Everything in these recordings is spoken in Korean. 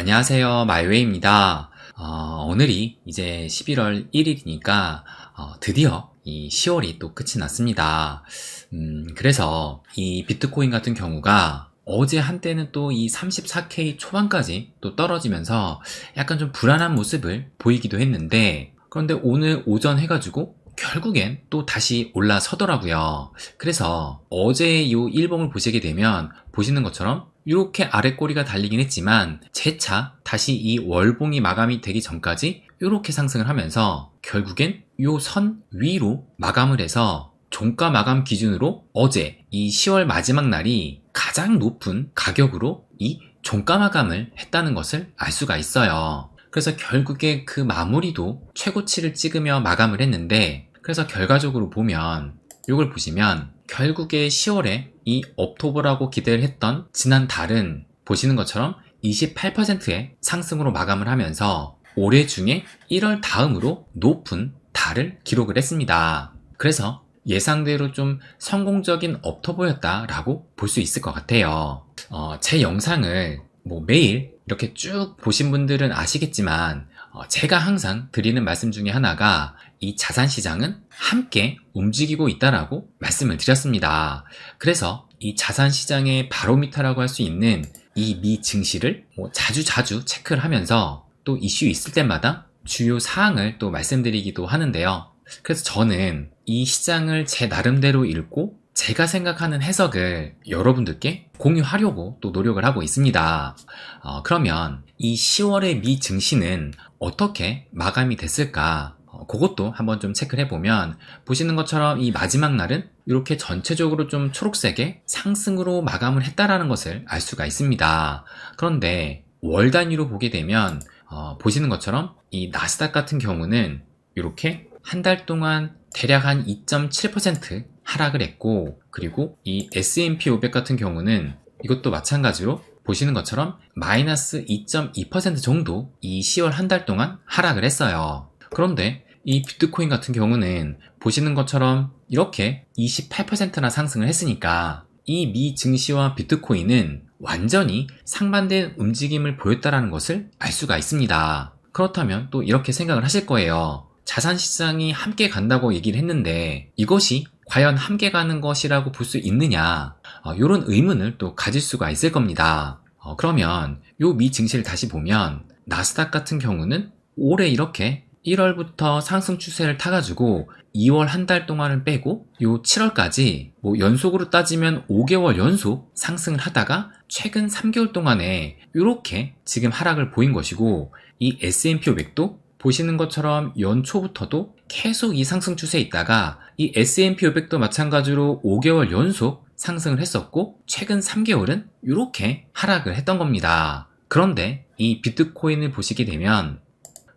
안녕하세요. 마이웨이입니다. 어, 오늘이 이제 11월 1일이니까 어, 드디어 이 10월이 또 끝이 났습니다. 음, 그래서 이 비트코인 같은 경우가 어제 한때는 또 이 34K 초반까지 또 떨어지면서 약간 좀 불안한 모습을 보이기도 했는데 그런데 오늘 오전 해가지고 결국엔 또 다시 올라서더라고요. 그래서 어제 이 일봉을 보시게 되면 보시는 것처럼 이렇게 아래 꼬리가 달리긴 했지만 재차 다시 이 월봉이 마감이 되기 전까지 이렇게 상승을 하면서 결국엔 이선 위로 마감을 해서 종가 마감 기준으로 어제 이 10월 마지막 날이 가장 높은 가격으로 이 종가 마감을 했다는 것을 알 수가 있어요. 그래서 결국에 그 마무리도 최고치를 찍으며 마감을 했는데 그래서 결과적으로 보면 이걸 보시면 결국에 10월에 이 업토버라고 기대를 했던 지난 달은 보시는 것처럼 28%의 상승으로 마감을 하면서 올해 중에 1월 다음으로 높은 달을 기록을 했습니다. 그래서 예상대로 좀 성공적인 업토버였다라고 볼 수 있을 것 같아요. 어, 제 영상을 뭐 매일 이렇게 쭉 보신 분들은 아시겠지만 어, 제가 항상 드리는 말씀 중에 하나가 이 자산 시장은 함께 움직이고 있다라고 말씀을 드렸습니다. 그래서 이 자산 시장의 바로미터라고 할 수 있는 이 미 증시를 뭐 자주 자주 체크를 하면서 또 이슈 있을 때마다 주요 사항을 또 말씀드리기도 하는데요. 그래서 저는 이 시장을 제 나름대로 읽고 제가 생각하는 해석을 여러분들께 공유하려고 또 노력을 하고 있습니다. 어, 그러면 이 10월의 미 증시는 어떻게 마감이 됐을까? 어, 그것도 한번 좀 체크를 해보면 보시는 것처럼 이 마지막 날은 이렇게 전체적으로 좀 초록색의 상승으로 마감을 했다라는 것을 알 수가 있습니다. 그런데 월 단위로 보게 되면 어, 보시는 것처럼 이 나스닥 같은 경우는 이렇게 한 달 동안 대략 한 2.7% 하락을 했고 그리고 이 S&P 500 같은 경우는 이것도 마찬가지로 보시는 것처럼 마이너스 2.2% 정도 이 10월 한 달 동안 하락을 했어요. 그런데 이 비트코인 같은 경우는 보시는 것처럼 이렇게 28%나 상승을 했으니까 이 미 증시와 비트코인은 완전히 상반된 움직임을 보였다라는 것을 알 수가 있습니다. 그렇다면 또 이렇게 생각을 하실 거예요. 자산 시장이 함께 간다고 얘기를 했는데 이것이 과연 함께 가는 것이라고 볼 수 있느냐 어, 이런 의문을 또 가질 수가 있을 겁니다. 어, 그러면 요 미 증시를 다시 보면 나스닥 같은 경우는 올해 이렇게 1월부터 상승 추세를 타가지고 2월 한 달 동안을 빼고 요 7월까지 뭐 연속으로 따지면 5개월 연속 상승을 하다가 최근 3개월 동안에 이렇게 지금 하락을 보인 것이고 이 S&P 500도 보시는 것처럼 연초부터도 계속 이 상승 추세에 있다가 이 S&P 500도 마찬가지로 5개월 연속 상승을 했었고 최근 3개월은 이렇게 하락을 했던 겁니다. 그런데 이 비트코인을 보시게 되면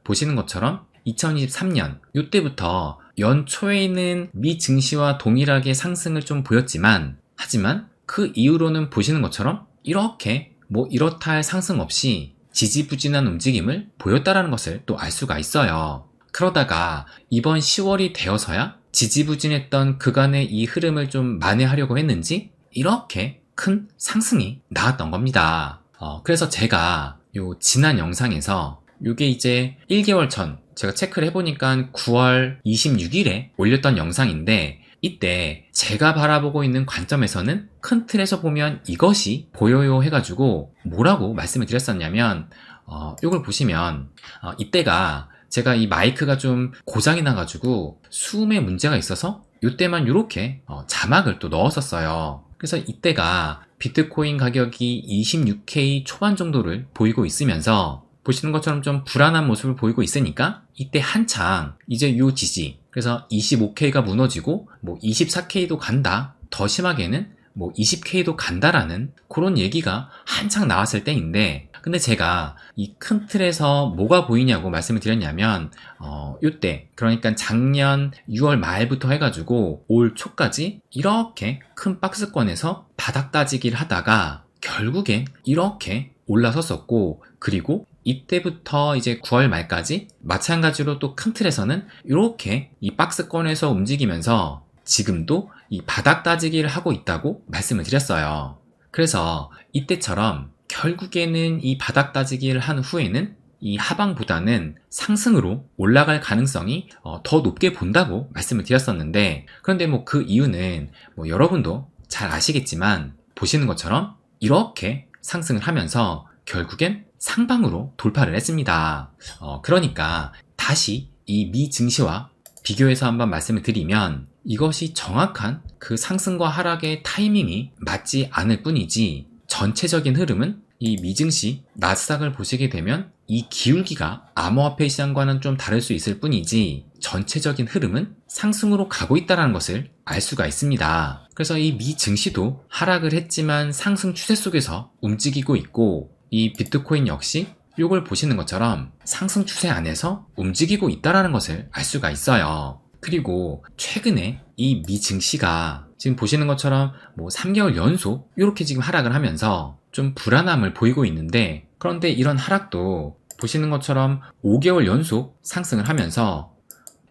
보시는 것처럼 2023년 이때부터 연초에는 미 증시와 동일하게 상승을 좀 보였지만 하지만 그 이후로는 보시는 것처럼 이렇게 뭐 이렇다 할 상승 없이 지지부진한 움직임을 보였다라는 것을 또 알 수가 있어요. 그러다가 이번 10월이 되어서야 지지부진했던 그간의 이 흐름을 좀 만회하려고 했는지 이렇게 큰 상승이 나왔던 겁니다. 어, 그래서 제가 요 지난 영상에서 이게 이제 1개월 전 제가 체크를 해보니까 9월 26일에 올렸던 영상인데 이때 제가 바라보고 있는 관점에서는 큰 틀에서 보면 이것이 보여요 해가지고 뭐라고 말씀을 드렸었냐면 어, 이걸 보시면 어, 이때가 제가 이 마이크가 좀 고장이 나가지고 수음에 문제가 있어서 이때만 이렇게 어, 자막을 또 넣었었어요. 그래서 이때가 비트코인 가격이 26K 초반 정도를 보이고 있으면서 보시는 것처럼 좀 불안한 모습을 보이고 있으니까 이때 한창 이제 요 지지 그래서 25K가 무너지고 뭐 24K도 간다 더 심하게는 뭐 20K도 간다라는 그런 얘기가 한창 나왔을 때인데 근데 제가 이 큰 틀에서 뭐가 보이냐고 말씀을 드렸냐면 어 요때 그러니까 작년 6월 말부터 해가지고 올 초까지 이렇게 큰 박스권에서 바닥 따지기를 하다가 결국엔 이렇게 올라섰었고 그리고 이때부터 이제 9월 말까지 마찬가지로 또 큰 틀에서는 이렇게 이 박스권에서 움직이면서 지금도 이 바닥 따지기를 하고 있다고 말씀을 드렸어요. 그래서 이때처럼 결국에는 이 바닥 따지기를 한 후에는 이 하방보다는 상승으로 올라갈 가능성이 어, 더 높게 본다고 말씀을 드렸었는데 그런데 뭐 그 이유는 뭐 여러분도 잘 아시겠지만 보시는 것처럼 이렇게 상승을 하면서 결국엔 상방으로 돌파를 했습니다. 어, 그러니까 다시 이 미 증시와 비교해서 한번 말씀을 드리면 이것이 정확한 그 상승과 하락의 타이밍이 맞지 않을 뿐이지 전체적인 흐름은 이 미증시 나스닥을 보시게 되면 이 기울기가 암호화폐 시장과는 좀 다를 수 있을 뿐이지 전체적인 흐름은 상승으로 가고 있다는 것을 알 수가 있습니다. 그래서 이 미 증시도 하락을 했지만 상승 추세 속에서 움직이고 있고 이 비트코인 역시 이걸 보시는 것처럼 상승 추세 안에서 움직이고 있다는 것을 알 수가 있어요. 그리고 최근에 이 미 증시가 지금 보시는 것처럼 뭐 3개월 연속 이렇게 지금 하락을 하면서 좀 불안함을 보이고 있는데 그런데 이런 하락도 보시는 것처럼 5개월 연속 상승을 하면서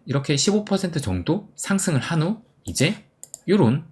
이렇게 15% 정도 상승을 한 후 이제 이런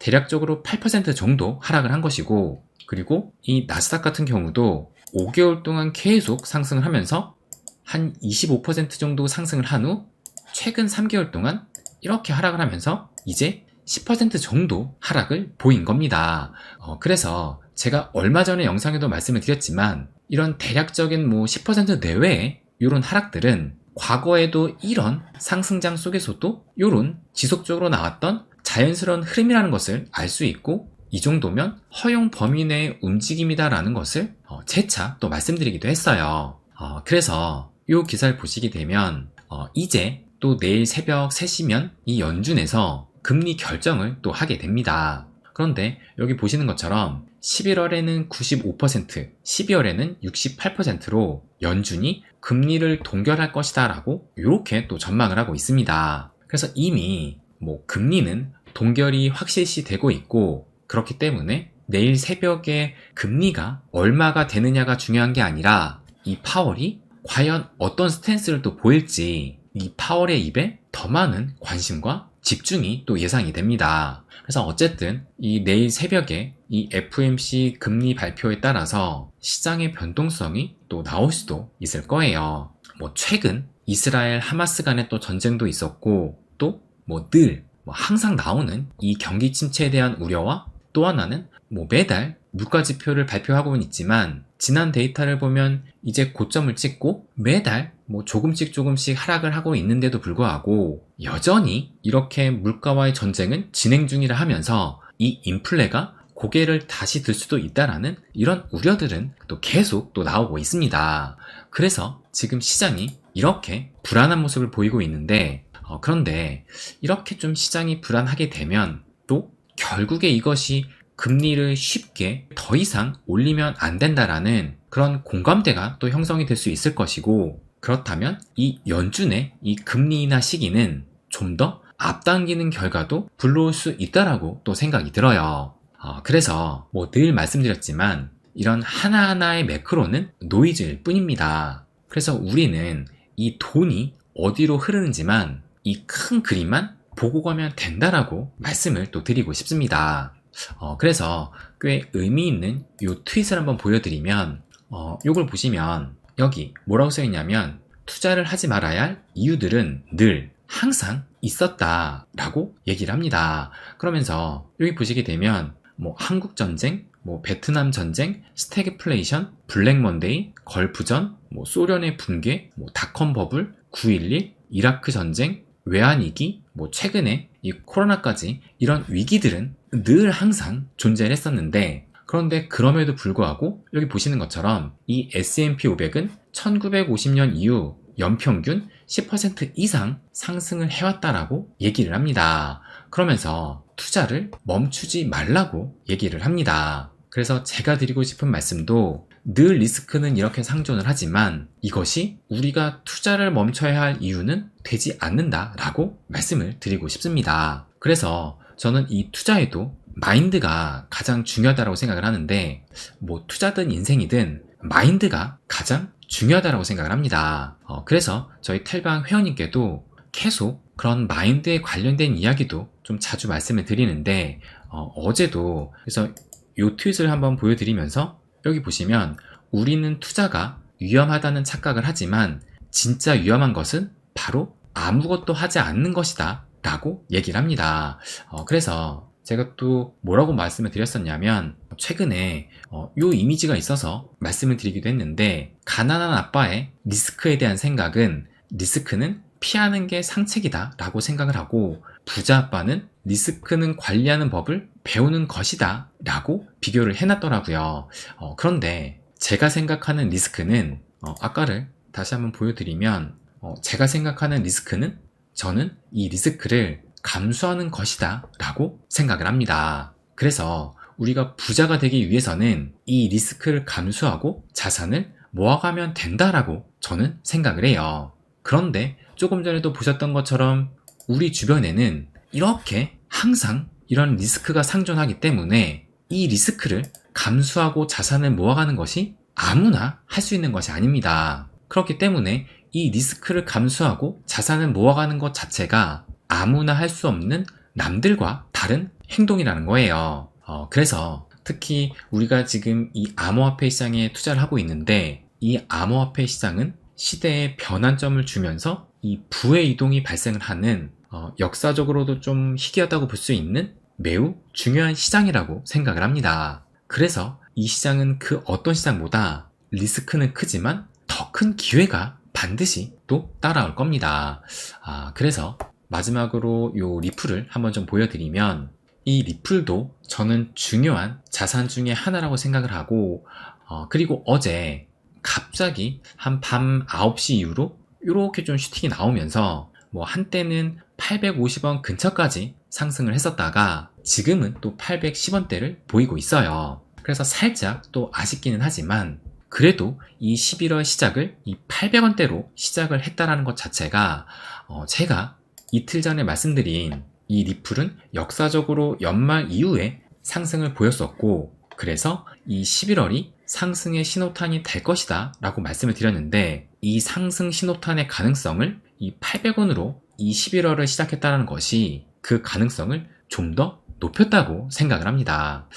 대략적으로 8% 정도 하락을 한 것이고 그리고 이 나스닥 같은 경우도 5개월 동안 계속 상승을 하면서 한 25% 정도 상승을 한 후 최근 3개월 동안 이렇게 하락을 하면서 이제 10% 정도 하락을 보인 겁니다. 어, 그래서 제가 얼마 전에 영상에도 말씀을 드렸지만 이런 대략적인 뭐 10% 내외의 이런 하락들은 과거에도 이런 상승장 속에서도 이런 지속적으로 나왔던 자연스러운 흐름이라는 것을 알 수 있고 이 정도면 허용 범위 내의 움직임이다라는 것을 어, 재차 또 말씀드리기도 했어요. 어, 그래서 이 기사를 보시게 되면 어, 이제 또 내일 새벽 3시면 이 연준에서 금리 결정을 또 하게 됩니다. 그런데 여기 보시는 것처럼 11월에는 95%, 12월에는 68%로 연준이 금리를 동결할 것이다 라고 이렇게 또 전망을 하고 있습니다. 그래서 이미 뭐 금리는 동결이 확실시 되고 있고 그렇기 때문에 내일 새벽에 금리가 얼마가 되느냐가 중요한 게 아니라 이 파월이 과연 어떤 스탠스를 또 보일지 이 파월의 입에 더 많은 관심과 집중이 또 예상이 됩니다. 그래서 어쨌든 이 내일 새벽에 이 FMC 금리 발표에 따라서 시장의 변동성이 또 나올 수도 있을 거예요. 뭐 최근 이스라엘 하마스 간의 또 전쟁도 있었고 또 뭐늘뭐 항상 나오는 이 경기 침체에 대한 우려와 또 하나는 뭐 매달 물가 지표를 발표하고는 있지만 지난 데이터를 보면 이제 고점을 찍고 매달 뭐 조금씩 조금씩 하락을 하고 있는데도 불구하고 여전히 이렇게 물가와의 전쟁은 진행 중이라 하면서 이 인플레가 고개를 다시 들 수도 있다라는 이런 우려들은 또 계속 또 나오고 있습니다. 그래서 지금 시장이 이렇게 불안한 모습을 보이고 있는데 어, 그런데 이렇게 좀 시장이 불안하게 되면 또 결국에 이것이 금리를 쉽게 더 이상 올리면 안 된다라는 그런 공감대가 또 형성이 될 수 있을 것이고 그렇다면 이 연준의 이 금리 인하 시기는 좀 더 앞당기는 결과도 불러올 수 있다라고 또 생각이 들어요. 어, 그래서 뭐 늘 말씀드렸지만 이런 하나하나의 매크로는 노이즈일 뿐입니다. 그래서 우리는 이 돈이 어디로 흐르는지만 이 큰 그림만 보고 가면 된다라고 말씀을 또 드리고 싶습니다. 어, 그래서 꽤 의미 있는 이 트윗을 한번 보여드리면, 어, 요걸 보시면 여기 뭐라고 써있냐면 투자를 하지 말아야 할 이유들은 늘 항상 있었다 라고 얘기를 합니다. 그러면서 여기 보시게 되면 뭐 한국 전쟁, 뭐 베트남 전쟁, 스태그플레이션, 블랙 먼데이, 걸프전, 뭐 소련의 붕괴, 뭐 닷컴 버블, 9.11, 이라크 전쟁, 외환위기, 뭐 최근에 이 코로나까지 이런 위기들은 늘 항상 존재를 했었는데 그런데 그럼에도 불구하고 여기 보시는 것처럼 이 S&P 500은 1950년 이후 연평균 10% 이상 상승을 해왔다라고 얘기를 합니다. 그러면서 투자를 멈추지 말라고 얘기를 합니다. 그래서 제가 드리고 싶은 말씀도 늘 리스크는 이렇게 상존을 하지만 이것이 우리가 투자를 멈춰야 할 이유는 되지 않는다라고 말씀을 드리고 싶습니다. 그래서 저는 이 투자에도 마인드가 가장 중요하다고 생각을 하는데 뭐 투자든 인생이든 마인드가 가장 중요하다고 생각을 합니다. 어, 그래서 저희 텔방 회원님께도 계속 그런 마인드에 관련된 이야기도 좀 자주 말씀을 드리는데 어, 제도 그래서 요 트윗을 한번 보여드리면서 여기 보시면 우리는 투자가 위험하다는 착각을 하지만 진짜 위험한 것은 바로 아무것도 하지 않는 것이다 라고 얘기를 합니다. 어, 그래서 제가 또 뭐라고 말씀을 드렸었냐면 최근에 어, 요 이미지가 있어서 말씀을 드리기도 했는데 가난한 아빠의 리스크에 대한 생각은 리스크는 피하는 게 상책이다 라고 생각을 하고 부자 아빠는 리스크는 관리하는 법을 배우는 것이다 라고 비교를 해놨더라고요. 어, 그런데 제가 생각하는 리스크는 어, 아까를 다시 한번 보여드리면 어, 제가 생각하는 리스크는 저는 이 리스크를 감수하는 것이다 라고 생각을 합니다. 그래서 우리가 부자가 되기 위해서는 이 리스크를 감수하고 자산을 모아가면 된다라고 저는 생각을 해요. 그런데 조금 전에도 보셨던 것처럼 우리 주변에는 이렇게 항상 이런 리스크가 상존하기 때문에 이 리스크를 감수하고 자산을 모아가는 것이 아무나 할 수 있는 것이 아닙니다. 그렇기 때문에 이 리스크를 감수하고 자산을 모아가는 것 자체가 아무나 할 수 없는 남들과 다른 행동이라는 거예요. 어, 그래서 특히 우리가 지금 이 암호화폐 시장에 투자를 하고 있는데 이 암호화폐 시장은 시대의 변환점을 주면서 이 부의 이동이 발생을 하는 어, 역사적으로도 좀 희귀하다고 볼 수 있는 매우 중요한 시장이라고 생각을 합니다. 그래서 이 시장은 그 어떤 시장보다 리스크는 크지만 더 큰 기회가 반드시 또 따라올 겁니다. 아, 그래서 마지막으로 요 리플을 한번 좀 보여드리면 이 리플도 저는 중요한 자산 중에 하나라고 생각을 하고 어, 그리고 어제 갑자기 한 밤 9시 이후로 이렇게 좀 슈팅이 나오면서 뭐 한때는 850원 근처까지 상승을 했었다가 지금은 또 810원대를 보이고 있어요. 그래서 살짝 또 아쉽기는 하지만 그래도 이 11월 시작을 이 800원대로 시작을 했다라는 것 자체가 어, 제가 이틀 전에 말씀드린 이 리플은 역사적으로 연말 이후에 상승을 보였었고 그래서 이 11월이 상승의 신호탄이 될 것이다 라고 말씀을 드렸는데 이 상승 신호탄의 가능성을 이 800원으로 이 11월을 시작했다는 것이 그 가능성을 좀 더 높였다고 생각을 합니다.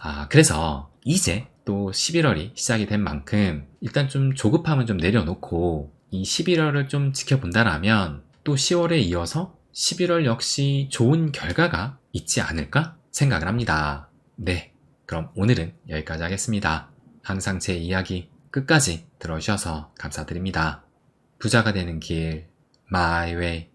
아, 그래서 이제 또 11월이 시작이 된 만큼 일단 좀 조급함은 좀 내려놓고 이 11월을 좀 지켜본다라면 또 10월에 이어서 11월 역시 좋은 결과가 있지 않을까 생각을 합니다. 네. 그럼 오늘은 여기까지 하겠습니다. 항상 제 이야기 끝까지 들어주셔서 감사드립니다. 부자가 되는 길, 마이 웨이.